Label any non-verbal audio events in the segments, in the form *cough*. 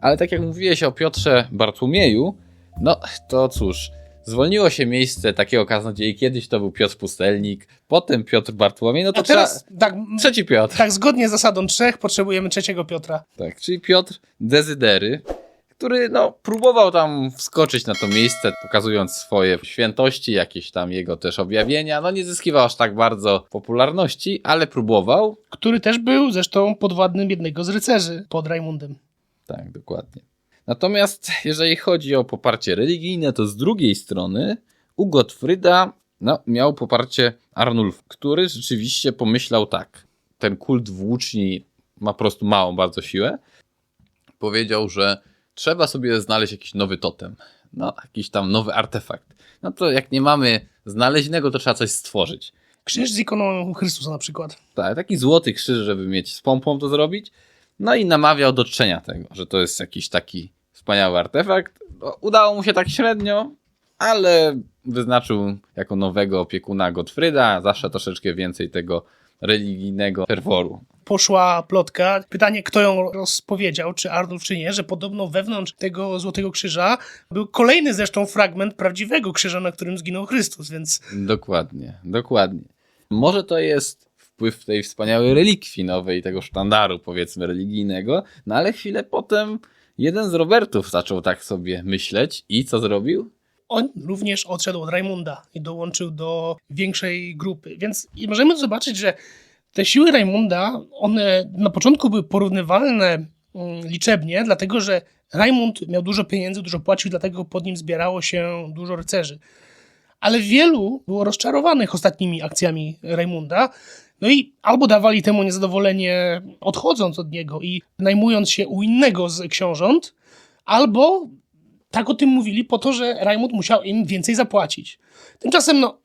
Ale tak jak mówiłeś o Piotrze Bartłomieju, no to cóż, zwolniło się miejsce takiego kaznodziei. Kiedyś to był Piotr Pustelnik, potem Piotr Bartłomiej, no to A teraz, tak. Trzeci Piotr. tak, zgodnie z zasadą trzech potrzebujemy trzeciego Piotra. Tak, czyli Piotr Dezydery, który no, próbował tam wskoczyć na to miejsce, pokazując swoje świętości, jakieś tam jego też objawienia. No nie zyskiwał aż tak bardzo popularności, ale próbował. Który też był zresztą podwładnym jednego z rycerzy pod Rajmundem. Tak, dokładnie. Natomiast jeżeli chodzi o poparcie religijne, to z drugiej strony u Gottfrieda no, miał poparcie Arnulf, który rzeczywiście pomyślał tak. Ten kult włóczni ma po prostu małą bardzo siłę. Powiedział, że trzeba sobie znaleźć jakiś nowy totem. No, jakiś tam nowy artefakt. No to jak nie mamy znaleźnego, to trzeba coś stworzyć. Krzyż z ikoną Chrystusa na przykład. Tak, taki złoty krzyż, żeby mieć z pompą to zrobić. No i namawiał do czczenia tego, że to jest jakiś taki wspaniały artefakt. No, udało mu się tak średnio, ale wyznaczył jako nowego opiekuna Gottfrieda, zawsze troszeczkę więcej tego religijnego ferworu. Poszła plotka. Pytanie, kto ją rozpowiedział, czy Arnulf, czy nie, że podobno wewnątrz tego Złotego Krzyża był kolejny zresztą fragment prawdziwego krzyża, na którym zginął Chrystus, więc Dokładnie, dokładnie. Może to jest wpływ tej wspaniałej relikwii nowej, tego sztandaru powiedzmy religijnego, no ale chwilę potem jeden z Robertów zaczął tak sobie myśleć i co zrobił? on również odszedł od Rajmunda i dołączył do większej grupy. Więc możemy zobaczyć, że te siły Rajmunda, one na początku były porównywalne mm, liczebnie, dlatego że Rajmund miał dużo pieniędzy, dużo płacił, dlatego pod nim zbierało się dużo rycerzy. Ale wielu było rozczarowanych ostatnimi akcjami Rajmunda. No i albo dawali temu niezadowolenie odchodząc od niego i najmując się u innego z książąt, albo tak o tym mówili po to, że Raimund musiał im więcej zapłacić. Tymczasem, no,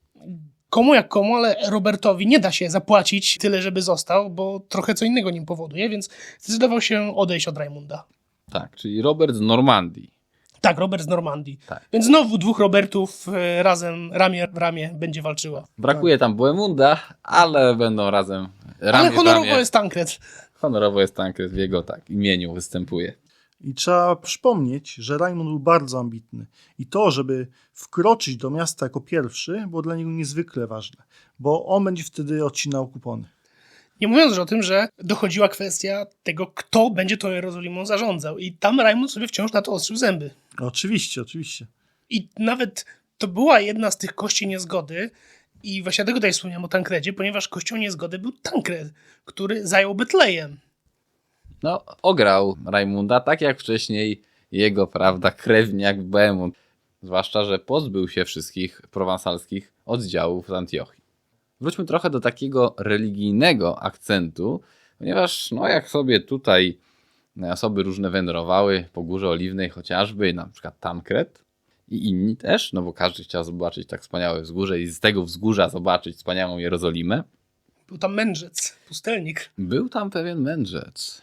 komu jak komu, ale Robertowi nie da się zapłacić tyle, żeby został, bo trochę co innego nim powoduje, więc zdecydował się odejść od Raimunda. Tak, czyli Robert z Normandii. Tak, Robert z Normandii. Tak. Więc znowu dwóch Robertów e, razem, ramię w ramię będzie walczyła. Brakuje tam Boemunda, ale będą razem ramię Ale w honorowo ramię. jest Tankred. Honorowo jest Tankred w jego tak, imieniu występuje. I trzeba przypomnieć, że Raimund był bardzo ambitny. I to, żeby wkroczyć do miasta jako pierwszy, było dla niego niezwykle ważne, bo on będzie wtedy odcinał kupony. Nie mówiąc już o tym, że dochodziła kwestia tego, kto będzie tą Jerozolimą zarządzał. I tam Raimund sobie wciąż na to ostrzył zęby. Oczywiście, oczywiście. I nawet to była jedna z tych kości niezgody. I właśnie dlatego tutaj wspomniałem o Tankredzie, ponieważ kością niezgody był Tankred, który zajął Betlejem. No, ograł Rajmunda, tak jak wcześniej jego, prawda, krewniak Boemund. Zwłaszcza, że pozbył się wszystkich prowansalskich oddziałów z Antiochii. Wróćmy trochę do takiego religijnego akcentu, ponieważ, no, jak sobie tutaj osoby różne wędrowały po Górze Oliwnej chociażby, na przykład Tankred i inni też, no bo każdy chciał zobaczyć tak wspaniałe wzgórze i z tego wzgórza zobaczyć wspaniałą Jerozolimę. Był tam mędrzec, pustelnik. Był tam pewien mędrzec.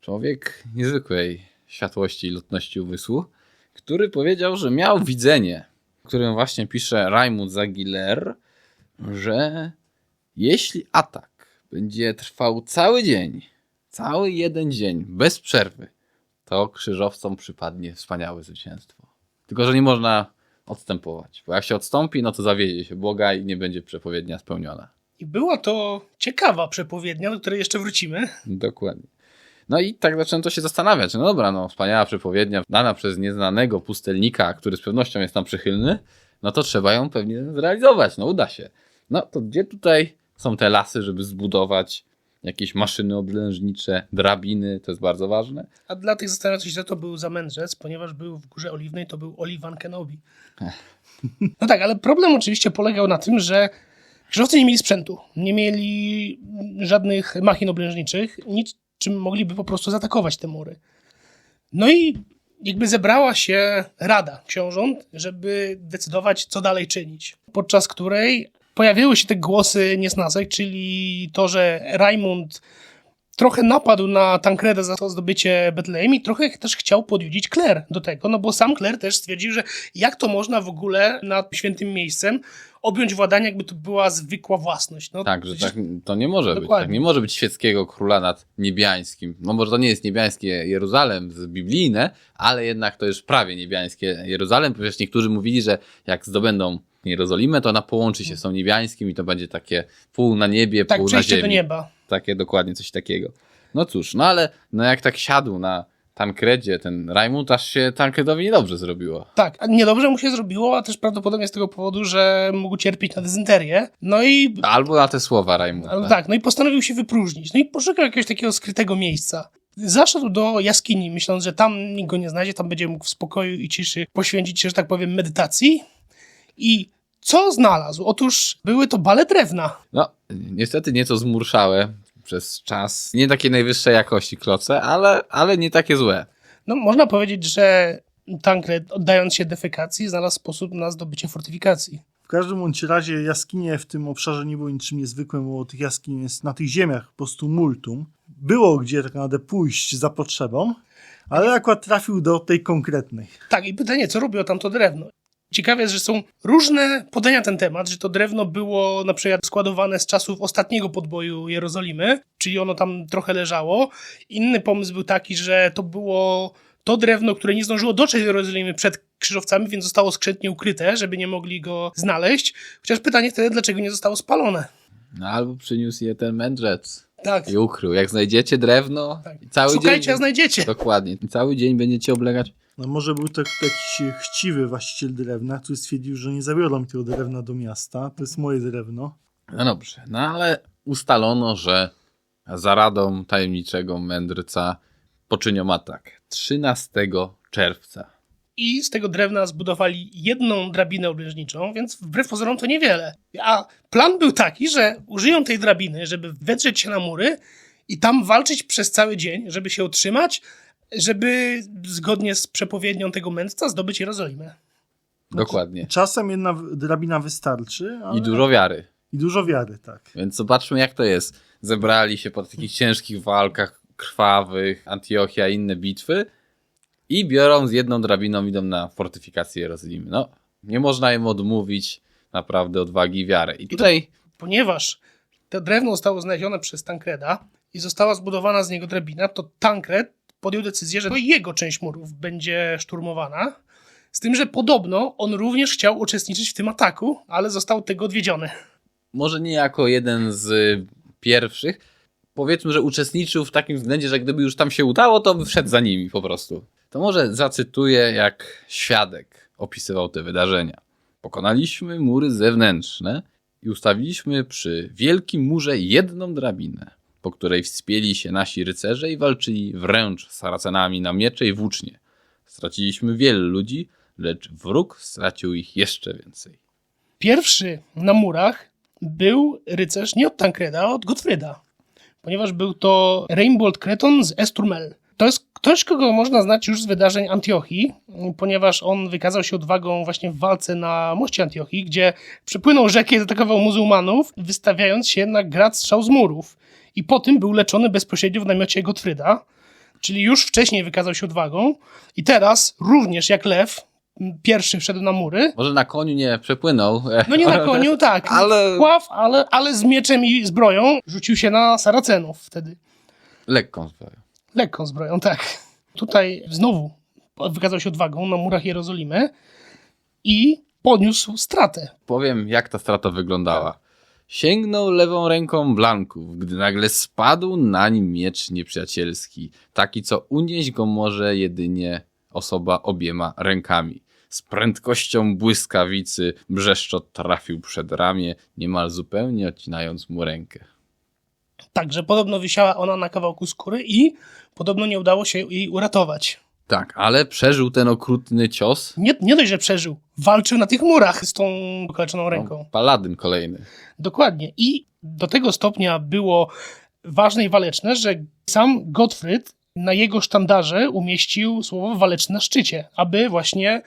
Człowiek niezwykłej światłości i lotności umysłu, który powiedział, że miał widzenie, o którym właśnie pisze Raimund Zagiller, że jeśli atak będzie trwał cały dzień, cały jeden dzień, bez przerwy, to krzyżowcom przypadnie wspaniałe zwycięstwo. Tylko, że nie można odstępować, bo jak się odstąpi, no to zawiedzie się Boga i nie będzie przepowiednia spełniona. I była to ciekawa przepowiednia, do której jeszcze wrócimy. Dokładnie. No i tak zaczęto się zastanawiać. No dobra, no wspaniała przepowiednia dana przez nieznanego pustelnika, który z pewnością jest nam przychylny, no to trzeba ją pewnie zrealizować. No uda się. No to gdzie tutaj są te lasy, żeby zbudować jakieś maszyny oblężnicze, drabiny, to jest bardzo ważne. A dla tych zastanawiających się, to był za mędrzec, ponieważ był w Górze Oliwnej, to był Olivan Kenobi. *laughs* No tak, ale problem oczywiście polegał na tym, że krzyżowcy nie mieli sprzętu, nie mieli żadnych machin oblężniczych, nic, czym mogliby po prostu zaatakować te mury. No i jakby zebrała się rada książąt, żeby decydować, co dalej czynić. Podczas której pojawiły się te głosy niesnasek, czyli to, że Raimund trochę napadł na Tancreda za to zdobycie Betlejem i trochę też chciał podjudzić Claire do tego, no bo sam Claire też stwierdził, że jak to można w ogóle nad świętym miejscem objąć władanie, jakby to była zwykła własność. No, Tak, że tak, to nie może być. Dokładnie. Tak, nie może być świeckiego króla nad niebiańskim. No może to nie jest niebiańskie Jeruzalem z biblijne, ale jednak to jest prawie niebiańskie Jeruzalem. Przecież niektórzy mówili, że jak zdobędą Jerozolimę, to ona połączy się z tą niebiańskim i to będzie takie pół na niebie, tak, pół na ziemi. do nieba. Takie dokładnie coś takiego. No cóż, no ale no jak tak siadł na Tankredzie ten Rajmund, aż się Tankredowi niedobrze zrobiło. Tak, niedobrze mu się zrobiło, a też prawdopodobnie z tego powodu, że mógł cierpieć na dezynterię. No i Albo na te słowa Rajmunda. Ale tak, no i postanowił się wypróżnić. No i poszukał jakiegoś takiego skrytego miejsca. Zaszedł do jaskini, myśląc, że tam nikt go nie znajdzie, tam będzie mógł w spokoju i ciszy poświęcić się, że tak powiem, medytacji. I co znalazł? Otóż były to bale drewna. No, niestety nieco zmurszałe przez czas. Nie takiej najwyższej jakości kloce, ale, ale nie takie złe. No, można powiedzieć, że Tancred, oddając się defekacji, znalazł sposób na zdobycie fortyfikacji. W każdym bądź razie jaskinie w tym obszarze nie było niczym niezwykłym, bo tych jaskiń jest na tych ziemiach po prostu multum. Było gdzie tak naprawdę pójść za potrzebą, ale akurat trafił do tej konkretnej. Tak, i pytanie, co robiło tam to drewno? Ciekawe jest, że są różne podania na ten temat, że to drewno było na przykład składowane z czasów ostatniego podboju Jerozolimy, czyli ono tam trochę leżało. Inny pomysł był taki, że to było to drewno, które nie zdążyło dotrzeć do Jerozolimy przed krzyżowcami, więc zostało skrzętnie ukryte, żeby nie mogli go znaleźć. Chociaż pytanie wtedy, dlaczego nie zostało spalone? No, albo przyniósł je ten mędrzec Tak, i ukrył. Jak znajdziecie drewno, tak. cały Szukajcie, dzień... a znajdziecie. Dokładnie. I cały dzień będziecie oblegać. No może był to jakiś chciwy właściciel drewna, który stwierdził, że nie zabiorą mi tego drewna do miasta, to jest moje drewno. No dobrze, no ale ustalono, że za radą tajemniczego mędrca poczynią atak 13 czerwca. i z tego drewna zbudowali jedną drabinę obrężniczą, więc wbrew pozorom to niewiele. A plan był taki, że użyją tej drabiny, żeby wedrzeć się na mury i tam walczyć przez cały dzień, żeby się utrzymać, żeby zgodnie z przepowiednią tego mędrca zdobyć Jerozolimę. Dokładnie. Czasem jedna drabina wystarczy, ale... I dużo wiary. I dużo wiary, tak. Więc zobaczmy, jak to jest. Zebrali się po takich ciężkich walkach, krwawych, Antiochia i inne bitwy i biorą z jedną drabiną, idą na fortyfikację Jerozolimy. No, nie można im odmówić naprawdę odwagi i wiary. I tutaj Ponieważ to drewno zostało znalezione przez Tankreda i została zbudowana z niego drabina, to Tankred podjął decyzję, że to jego część murów będzie szturmowana. Z tym, że podobno on również chciał uczestniczyć w tym ataku, ale został tego odwiedziony. może nie jako jeden z pierwszych, powiedzmy, że uczestniczył w takim względzie, że gdyby już tam się udało, to by wszedł za nimi po prostu. To może zacytuję, jak świadek opisywał te wydarzenia. Pokonaliśmy mury zewnętrzne i ustawiliśmy przy wielkim murze jedną drabinę, po której wspięli się nasi rycerze i walczyli wręcz z Saracenami na miecze i włócznie. Straciliśmy wielu ludzi, lecz wróg stracił ich jeszcze więcej. Pierwszy na murach był rycerz nie od Tankreda, a od Gottfrieda, ponieważ był to Reinbold Kreton z Esturmel. To jest ktoś, kogo można znać już z wydarzeń Antiochii, ponieważ on wykazał się odwagą właśnie w walce na moście Antiochii, gdzie przepłynął rzekę i zaatakował muzułmanów, wystawiając się na grad strzał z murów. I po tym był leczony bezpośrednio w namiocie Gottfrieda, czyli już wcześniej wykazał się odwagą. I teraz również jak lew, pierwszy wszedł na mury, Może na koniu nie przepłynął. no nie na *laughs* koniu, tak. Ale- Pław, ale, ale z mieczem i zbroją rzucił się na Saracenów wtedy. Lekką zbroją. Lekką zbroją, tak. Tutaj znowu wykazał się odwagą na murach Jerozolimy i poniósł stratę. Powiem, jak ta strata wyglądała. Sięgnął lewą ręką Blanków, gdy nagle spadł na nim miecz nieprzyjacielski, taki co unieść go może jedynie osoba obiema rękami. Z prędkością błyskawicy brzeszczot trafił przed ramię, niemal zupełnie odcinając mu rękę. Także podobno wisiała ona na kawałku skóry i podobno nie udało się jej uratować. Tak, ale przeżył ten okrutny cios. Nie, nie dość, że przeżył, walczył na tych murach z tą okaleczoną ręką. No, paladyn kolejny. Dokładnie. I do tego stopnia było ważne i waleczne, że sam Gottfried na jego sztandarze umieścił słowo waleczne na szczycie, aby właśnie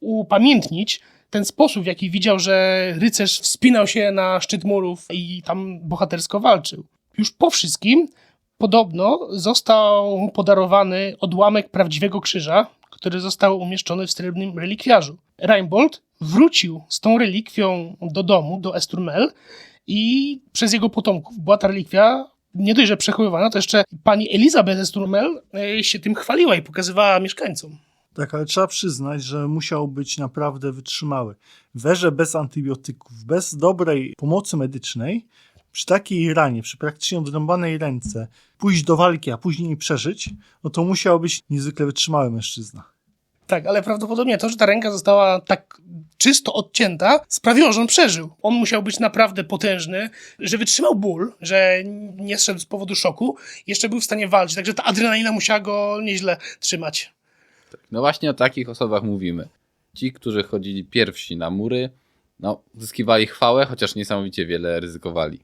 upamiętnić ten sposób, w jaki widział, że rycerz wspinał się na szczyt murów i tam bohatersko walczył. Już po wszystkim Podobno został podarowany odłamek prawdziwego krzyża, który został umieszczony w srebrnym relikwiarzu. Reinbold wrócił z tą relikwią do domu, do Esturmel i przez jego potomków była ta relikwia nie dość, że przechowywana, to jeszcze pani Elizabeth Esturmel e, się tym chwaliła i pokazywała mieszkańcom. Tak, ale trzeba przyznać, że musiał być naprawdę wytrzymały. Werze bez antybiotyków, bez dobrej pomocy medycznej, przy takiej ranie, przy praktycznie odrąbanej ręce, pójść do walki, a później przeżyć, no to musiał być niezwykle wytrzymały mężczyzna. Tak, ale prawdopodobnie to, że ta ręka została tak czysto odcięta, sprawiło, że on przeżył. On musiał być naprawdę potężny, że wytrzymał ból, że nie zszedł z powodu szoku, jeszcze był w stanie walczyć, także ta adrenalina musiała go nieźle trzymać. No właśnie o takich osobach mówimy. Ci, którzy chodzili pierwsi na mury, no, zyskiwali chwałę, chociaż niesamowicie wiele ryzykowali.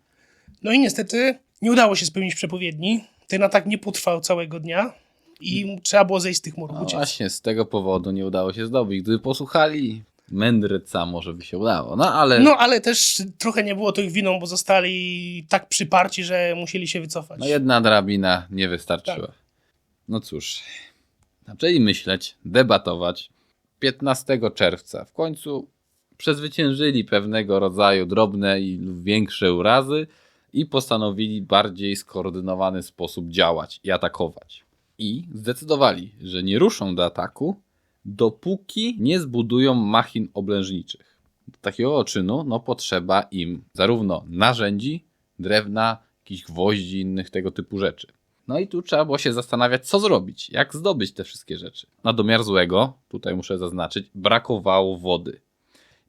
No i niestety nie udało się spełnić przepowiedni. Ten atak nie potrwał całego dnia i trzeba było zejść z tych murów, No uciec. właśnie, z tego powodu nie udało się zdobyć. Gdyby posłuchali mędrca, może by się udało. No ale No ale też trochę nie było to ich winą, bo zostali tak przyparci, że musieli się wycofać. no jedna drabina nie wystarczyła. Tak. No cóż, zaczęli myśleć, debatować. 15 czerwca w końcu przezwyciężyli pewnego rodzaju drobne i lub większe urazy i postanowili bardziej skoordynowany sposób działać i atakować. I zdecydowali, że nie ruszą do ataku, dopóki nie zbudują machin oblężniczych. Do takiego czynu no, potrzeba im zarówno narzędzi, drewna, jakichś gwoździ, innych tego typu rzeczy. No i tu trzeba było się zastanawiać, co zrobić, jak zdobyć te wszystkie rzeczy. Na domiar złego, tutaj muszę zaznaczyć, brakowało wody.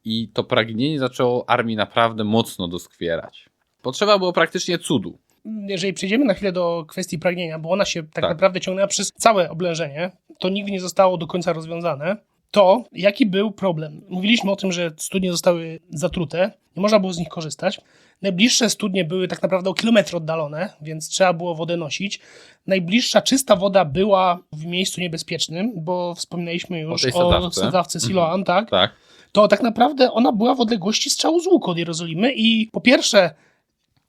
I to pragnienie zaczęło armii naprawdę mocno doskwierać. Potrzeba było praktycznie cudu. jeżeli przejdziemy na chwilę do kwestii pragnienia, bo ona się tak, Tak. naprawdę ciągnęła przez całe oblężenie, to nigdy nie zostało do końca rozwiązane, to jaki był problem? Mówiliśmy o tym, że studnie zostały zatrute, nie można było z nich korzystać. Najbliższe studnie były tak naprawdę o kilometr oddalone, więc trzeba było wodę nosić. Najbliższa czysta woda była w miejscu niebezpiecznym, bo wspominaliśmy już tej o sadzawce. sadzawce Siloam, tak? Tak. to tak naprawdę ona była w odległości strzału z łuku od Jerozolimy i po pierwsze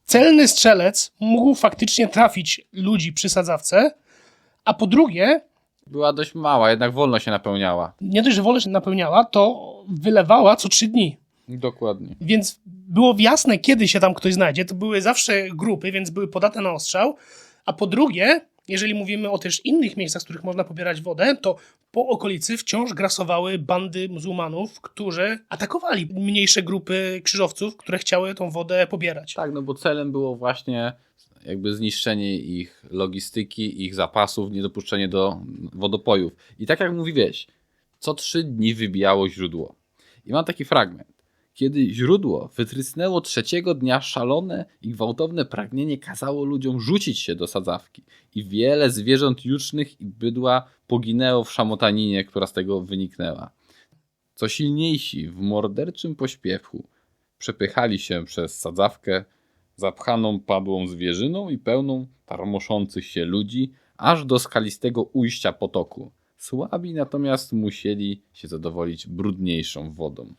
celny strzelec mógł faktycznie trafić ludzi przy sadzawce, a po drugie Była dość mała, jednak wolno się napełniała. nie dość, że wola się napełniała, to wylewała co trzy dni. Dokładnie. Więc było jasne, kiedy się tam ktoś znajdzie. To były zawsze grupy, więc były podate na ostrzał. A po drugie, jeżeli mówimy o też innych miejscach, z których można pobierać wodę, to po okolicy wciąż grasowały bandy muzułmanów, którzy atakowali mniejsze grupy krzyżowców, które chciały tą wodę pobierać. Tak, no bo celem było właśnie jakby zniszczenie ich logistyki, ich zapasów, niedopuszczenie do wodopojów. I tak jak mówi wieś, co trzy dni wybijało źródło. I mam taki fragment. Kiedy źródło wytrysnęło trzeciego dnia szalone i gwałtowne pragnienie kazało ludziom rzucić się do sadzawki i wiele zwierząt jucznych i bydła poginęło w szamotaninie, która z tego wyniknęła. Co silniejsi w morderczym pośpiechu przepychali się przez sadzawkę, zapchaną padłą zwierzyną i pełną tarmoszących się ludzi, aż do skalistego ujścia potoku. Słabi natomiast musieli się zadowolić brudniejszą wodą.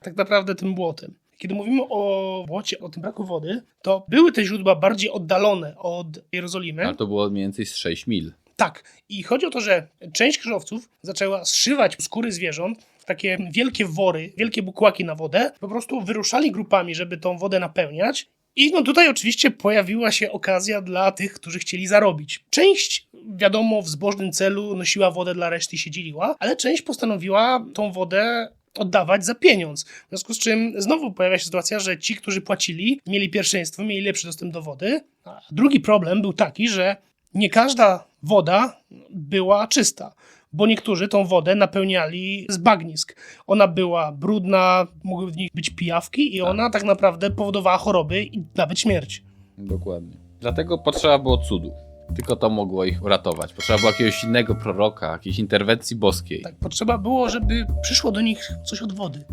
Tak naprawdę tym błotem. Kiedy mówimy o błocie, o tym braku wody, to były te źródła bardziej oddalone od Jerozolimy. Ale to było mniej więcej z 6 mil. Tak. I chodzi o to, że część krzyżowców zaczęła zszywać skóry zwierząt w takie wielkie wory, wielkie bukłaki na wodę. Po prostu wyruszali grupami, żeby tą wodę napełniać. I no tutaj oczywiście pojawiła się okazja dla tych, którzy chcieli zarobić. Część, wiadomo, w zbożnym celu nosiła wodę dla reszty i się dzieliła, ale część postanowiła tą wodę oddawać za pieniądz. W związku z czym znowu pojawia się sytuacja, że ci, którzy płacili, mieli pierwszeństwo, mieli lepszy dostęp do wody. A drugi problem był taki, że nie każda woda była czysta, bo niektórzy tą wodę napełniali z bagnisk. Ona była brudna, mogły w nich być pijawki i Tak. ona tak naprawdę powodowała choroby i nawet śmierć. Dokładnie. Dlatego potrzeba było cudu. Tylko to mogło ich uratować. Potrzeba było jakiegoś innego proroka, jakiejś interwencji boskiej. Tak, potrzeba było, żeby przyszło do nich coś od wody.